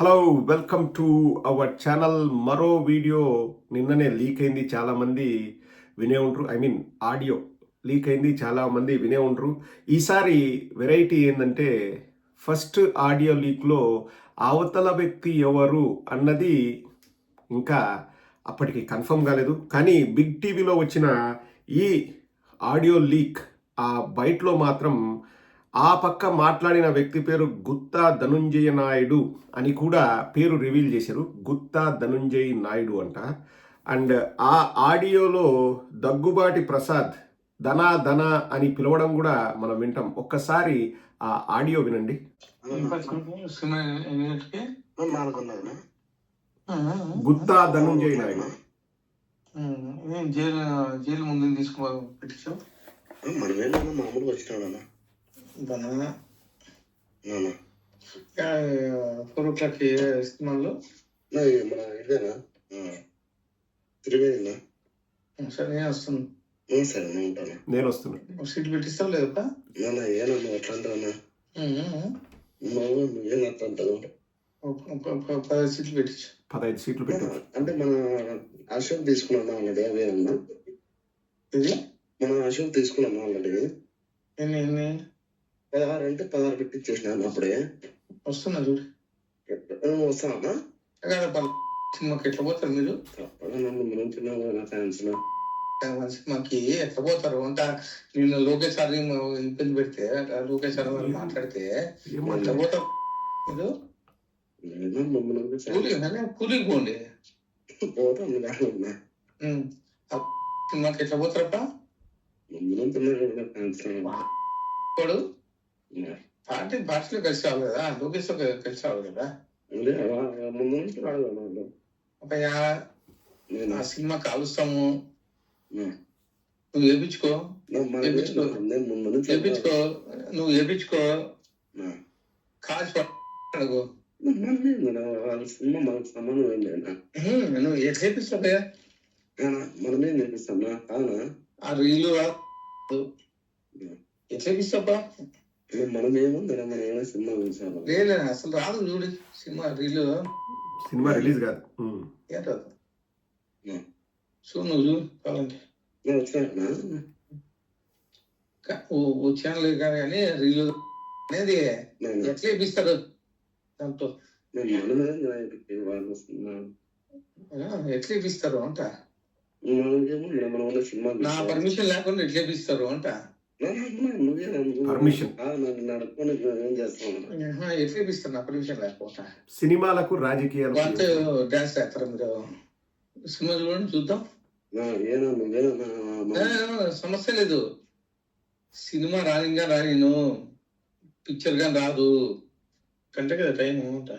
Hello welcome to our channel మరో video నిన్ననే leak అయింది. చాలామంది వినే ఉంటారు ఐ మీన్ ఆడియో లీక్ అయింది. చాలామంది వినే ఉంటారు ఈసారి వెరైటీ ఏంటంటే ఫస్ట్ ఆడియో లీక్లో అవతల వ్యక్తి ఎవరు అన్నది ఇంకా అప్పటికి కన్ఫర్మ్ కాలేదు. కానీ బిగ్ టీవీలో వచ్చిన ఈ ఆడియో లీక్ ఆ బయటలో మాత్రం ఆ పక్క మాట్లాడిన వ్యక్తి పేరు గుత్తా ధనుంజయ నాయుడు అని కూడా పేరు రివీల్ చేశారు. గుత్తా ధనుంజయ్ నాయుడు అంట. అండ్ ఆ ఆడియోలో దగ్గుబాటి ప్రసాద్ ధనా ధన అని పిలవడం కూడా మనం వింటాం. ఒక్కసారి ఆ ఆడియో వినండి. గుత్తా ధనుంజయ్ నాయుడు. జైలు జైలు ముందు తీసుకో పెట్టించావు మనమేమన్నా మామూలుగా వచ్చినాడన్నా నాన్న ఫోర్ ఓ క్లాక్ మన ఇదేనా? సరే నేను వస్తాను సరే నేను ఉంటాను. నేను వస్తున్నాను సీట్ పెట్టిస్తావు లేదా నాన్న ఏనా నువ్వు అట్లా అంటావన్నా నువ్వు నువ్వేం అట్లా అంటావు? పది సీట్లు పెట్టించు పదహైదు సీట్లు అంటే మన అశోక్ తీసుకున్నాం ఆల్రెడీ అవేనన్నా ఇది మనం అశోక్ తీసుకున్నాం ఆల్రెడీ ఎన్ని ఎన్ని పదహారు అంటే పదహారు పెట్టించేసినాను అప్పుడే. వస్తున్నా చూడు. పల్ సినిమాకి ఎట్లా పోతారు మీరు? సినిమాకి ఎట్లా పోతారు? అంట నేను లోకేష్ సార్ ఇబ్బంది పెడితే లోకేష్ సార్ వాళ్ళు మాట్లాడితే ఎట్లా పోతారు మీరు? కూలికి పోండి. సినిమాకి ఎట్లా పోతారప్ప? వాడు? పార్టీ పార్టీలో కలిసి రావాలి కదా లోకేష్ కలిసి కదా? అంటే ముందు నుంచి నేను. ఆ సినిమా కాలుస్తాము. నువ్వు వేపించుకో నుంచి వేపించుకో నువ్వు వేపించుకో. కాల్చి వాళ్ళ సినిమా మనకు సంబంధం ఏం లేదా నువ్వు ఎట్లా వేపిస్తావయ్యా మనమే నేర్పిస్తామా ఆ రీలు ఎట్లా వేపిస్తావా మనమేమో సినిమా చూసాము లేదు అసలు రాదు చూడు సినిమా రీలు సినిమా రిలీజ్ కాదు. ఉమ్. ఏం రాదు? ఉమ్. చూడు నువ్వు చూడు కావాలంటే. నేను వచ్చినా? కా- ఓ ఓ ఛానల్ కానీ రీలు అనేది ఎట్లా వేపిస్తారు దాంతో? ఎట్లా వేపిస్తారు అంట. నా పర్మిషన్ లేకుండా ఎట్లా వేపిస్తారు అంట. పర్మిషన్ సినిమాలకు రాజకీయాలు డాన్స్ చేస్తారు మీరు సినిమా చూడండి చూద్దాం. సమస్య లేదు. సినిమా రానిగా రానిను. పిక్చర్గా రాదు. కంటే కదా టైం అంట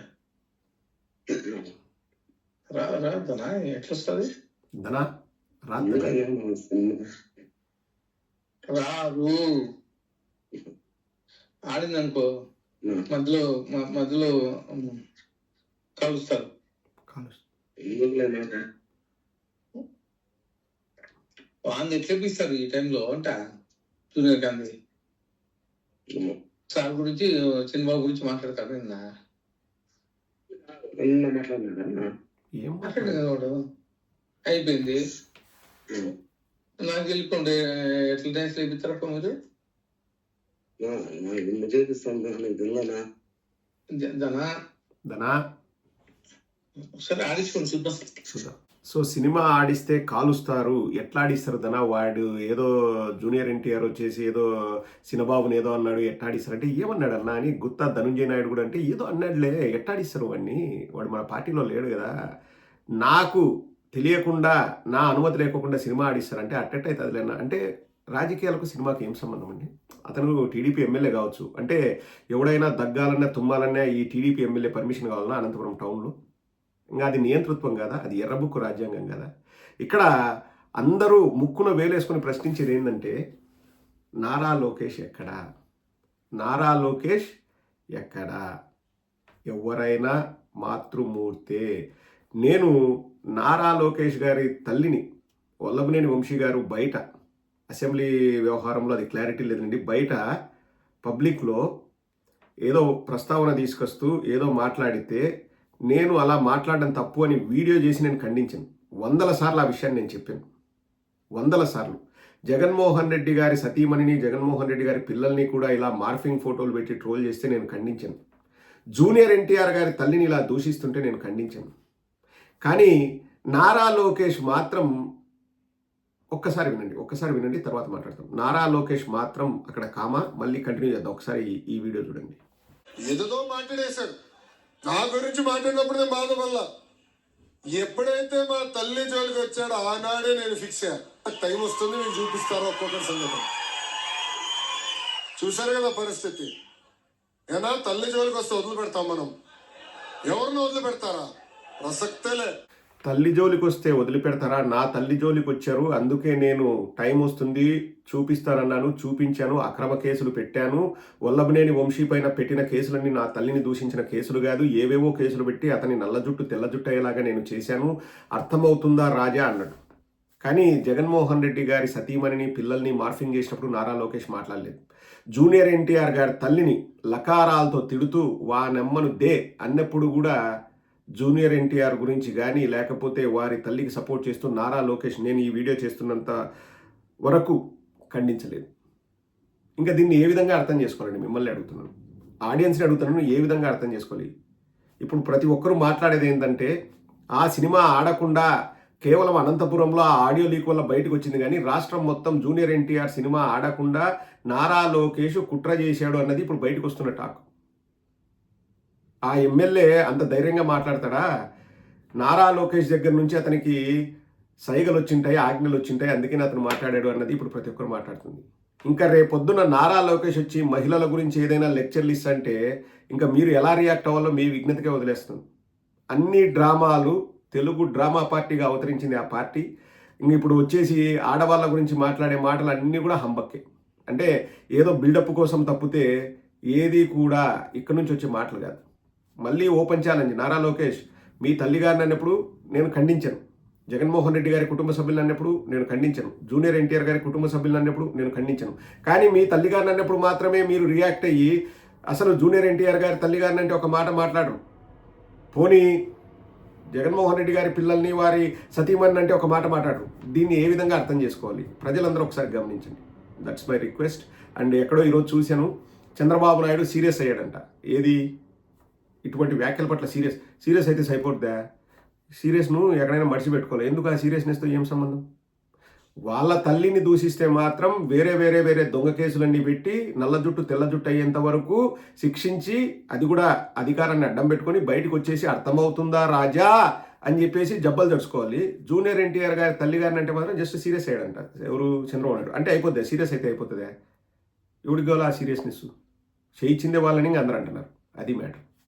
రా రాదనా ఎట్లా వస్తుంది ధనా రాదు రాదు. ఆడింది అనుకో మధ్యలో మధ్యలో కలుస్తారు. వాళ్ళు ఎట్లా ఇప్పిస్తారు ఈ టైంలో అంట జూనియర్ గాంధీ. సార్ గురించి చంద్రబాబు గురించి మాట్లాడతారు నిన్న? మాట్లాడినా ఏం మాట్లాడు కదా వాడు. అయిపోయింది. నాకు వెళ్ళిపోండి ఎట్లా డాన్స్ వేపిస్తారప్ప మీరు? ఎందుకు చేపిస్తాను నీకు తెలియనా జ- జనా? ధనా సరే ఆడించుకోండి చూద్దాం. చూద్దాం. సో సినిమా ఆడిస్తే కాలుస్తారు. ఎట్లా ఆడిస్తారు ధనా వాడు ఏదో జూనియర్ ఎన్టీఆర్ వచ్చేసి ఏదో సినబాబుని ఏదో అన్నాడు ఎట్లా ఆడిస్తారు? అంటే ఏమన్నాడు అన్న అని గుత్తా ధనుంజయ నాయుడు కూడా అంటే ఏదో అన్నాడులే ఎట్లా ఆడిస్తారు వాడిని? వాడు మన పార్టీలో లేడు కదా. నాకు తెలియకుండా నా అనుమతి లేకోకుండా సినిమా ఆడిస్తారంటే అట్టట్టయితే అదిలేనా అంటే రాజకీయాలకు సినిమాకి ఏం సంబంధం అండి? అతను టీడీపీ ఎమ్మెల్యే కావచ్చు. అంటే ఎవడైనా దగ్గాలన్నా తుమ్మాలన్నా ఈ టీడీపీ ఎమ్మెల్యే పర్మిషన్ కావాలన్నా అనంతపురం టౌన్లో. ఇంకా అది నియంతృత్వం కదా? అది ఎర్రబుక్కు రాజ్యాంగం కదా? ఇక్కడ అందరూ ముక్కున వేలేసుకొని ప్రశ్నించేది ఏంటంటే నారా లోకేష్ ఎక్కడా? నారా లోకేష్ ఎక్కడా? ఎవరైనా మాతృమూర్తే. నేను నారా లోకేష్ గారి తల్లిని వల్లభనేని వంశీ గారు బయట అసెంబ్లీ వ్యవహారంలో అది క్లారిటీ లేదండి. బయట పబ్లిక్లో ఏదో ప్రస్తావన తీసుకొస్తూ ఏదో మాట్లాడితే నేను అలా మాట్లాడడం తప్పు అని వీడియో చేసి నేను ఖండించాను. వందల సార్లు ఆ విషయాన్ని నేను చెప్పాను. వందల సార్లు. జగన్మోహన్ రెడ్డి గారి సతీమణిని జగన్మోహన్ రెడ్డి గారి పిల్లల్ని కూడా ఇలా మార్ఫింగ్ ఫోటోలు పెట్టి ట్రోల్ చేస్తే నేను ఖండించాను. జూనియర్ ఎన్టీఆర్ గారి తల్లిని ఇలా దూషిస్తుంటే నేను ఖండించాను. కానీ నారా లోకేష్ మాత్రం ఒక్కసారి వినండి ఒక్కసారి వినండి తర్వాత మాట్లాడతాం. నారా లోకేష్ మాత్రం అక్కడ కామా? మళ్ళీ కంటిన్యూ చేద్దాం. ఒకసారి ఈ- వీడియో చూడండి. ఏదో మాట్లాడేశారు. నా గురించి మాట్లాడినప్పుడు నేను బాధపడలా ఎప్పుడైతే మా తల్లి జోలికి వచ్చాడో ఆనాడే నేను ఫిక్స్ అయ్యా. టైం వస్తుంది నేను చూపిస్తాను ఒక్కొక్కరి సంగతి. చూశారు కదా పరిస్థితి. ఏనా తల్లి జోలికి వస్తే వదిలిపెడతాం మనం. ఎవరిని వదిలిపెడతారా? ప్రసక్తేలే. తల్లి జోలికి వస్తే వదిలిపెడతారా? నా తల్లి జోలికి వచ్చారు అందుకే నేను టైం వస్తుంది చూపిస్తానన్నాను చూపించాను అక్రమ కేసులు పెట్టాను. వల్లభనేని వంశీ పైన పెట్టిన కేసులన్నీ నా తల్లిని దూషించిన కేసులు కాదు ఏవేవో కేసులు పెట్టి అతని నల్ల జుట్టు తెల్ల జుట్టు అయ్యేలాగా నేను చేశాను. అర్థమవుతుందా రాజా? అన్నాడు. కానీ జగన్మోహన్ రెడ్డి గారి సతీమణిని పిల్లల్ని మార్ఫింగ్ చేసినప్పుడు నారా లోకేష్ మాట్లాడలేదు. జూనియర్ ఎన్టీఆర్ గారి తల్లిని లకారాలతో తిడుతూ వా నెమ్మను దే అన్నప్పుడు కూడా జూనియర్ ఎన్టీఆర్ గురించి కానీ లేకపోతే వారి తల్లికి సపోర్ట్ చేస్తూ నారా లోకేష్ నేను ఈ వీడియో చేస్తున్నంత వరకు ఖండించలేదు. ఇంకా దీన్ని ఏ విధంగా అర్థం చేసుకోవాలండి? మిమ్మల్ని అడుగుతున్నాను. ఆడియన్స్ని అడుగుతున్నాను ఏ విధంగా అర్థం చేసుకోవాలి? ఇప్పుడు ప్రతి ఒక్కరూ మాట్లాడేది ఏంటంటే ఆ సినిమా ఆడకుండా కేవలం అనంతపురంలో ఆ ఆడియో లీక్ వల్ల బయటకు వచ్చింది కానీ రాష్ట్రం మొత్తం జూనియర్ ఎన్టీఆర్ సినిమా ఆడకుండా నారా లోకేష్ కుట్ర చేశాడు అన్నది ఇప్పుడు బయటకు వస్తున్న టాక్. ఆ ఎమ్మెల్యే అంత ధైర్యంగా మాట్లాడతాడా? నారా లోకేష్ దగ్గర నుంచి అతనికి సైగలు వచ్చింటాయి ఆజ్ఞలు వచ్చింటాయి అందుకని అతను మాట్లాడాడు అన్నది ఇప్పుడు ప్రతి ఒక్కరు మాట్లాడుతుంది. ఇంకా రేపొద్దున నారా లోకేష్ వచ్చి మహిళల గురించి ఏదైనా లెక్చర్లు ఇస్తంటే ఇంకా మీరు ఎలా రియాక్ట్ అవ్వాలో మీ విజ్ఞతకే వదిలేస్తుంది. అన్ని డ్రామాలు తెలుగు డ్రామా పార్టీగా అవతరించింది ఆ పార్టీ. ఇంక ఇప్పుడు వచ్చేసి ఆడవాళ్ళ గురించి మాట్లాడే మాటలు అన్నీ కూడా హంబక్కే. అంటే ఏదో బిల్డప్ కోసం తప్పితే ఏది కూడా ఇక్కడ నుంచి వచ్చే మాటలు కాదు. మళ్ళీ ఓపెన్ ఛాలెంజ్ నారా లోకేష్. మీ తల్లిగారిని అన్నప్పుడు నేను ఖండించాను. జగన్మోహన్ రెడ్డి గారి కుటుంబ సభ్యులు అన్నప్పుడు నేను ఖండించాను. జూనియర్ ఎన్టీఆర్ గారి కుటుంబ సభ్యులు అన్నప్పుడు నేను ఖండించాను. కానీ మీ తల్లిగారిని అన్నప్పుడు మాత్రమే మీరు రియాక్ట్ అయ్యి అసలు జూనియర్ ఎన్టీఆర్ గారి తల్లిగారిని అంటే ఒక మాట మాట్లాడరు. పోనీ జగన్మోహన్ రెడ్డి గారి పిల్లల్ని వారి సతీమణి అంటే ఒక మాట మాట్లాడరు. దీన్ని ఏ విధంగా అర్థం చేసుకోవాలి? ప్రజలందరూ ఒకసారి గమనించండి. దట్స్ మై రిక్వెస్ట్ అండ్ ఎక్కడో ఈరోజు చూశాను చంద్రబాబు నాయుడు సీరియస్ అయ్యాడంట. ఏది? ఇటువంటి వ్యాఖ్యల పట్ల సీరియస్ సీరియస్ అయితే సరిపోద్దా? సీరియస్ను ఎక్కడైనా మడిచిపెట్టుకోవాలి ఎందుకు ఆ సీరియస్నెస్తో ఏం సంబంధం? వాళ్ళ తల్లిని దూషిస్తే మాత్రం వేరే వేరే వేరే దొంగ కేసులన్నీ పెట్టి నల్ల జుట్టు తెల్ల జుట్టు అయ్యేంత వరకు శిక్షించి అది కూడా అధికారాన్ని అడ్డం పెట్టుకొని బయటకు వచ్చేసి అర్థమవుతుందా రాజా అని చెప్పేసి జబ్బలు తెచ్చుకోవాలి జూనియర్ ఎన్టీఆర్ గారి తల్లి గారిని అంటే మాత్రం జస్ట్ సీరియస్ అయ్యాడంట. ఎవరు? చంద్రబాబు నాయుడు. అంటే అయిపోద్ది? సీరియస్ అయితే అయిపోతుందా? ఎవరికి కావాలి ఆ సీరియస్నెస్? చేయించిందే వాళ్ళని ఇంకా అందరూ అంటున్నారు. అది మ్యాటర్.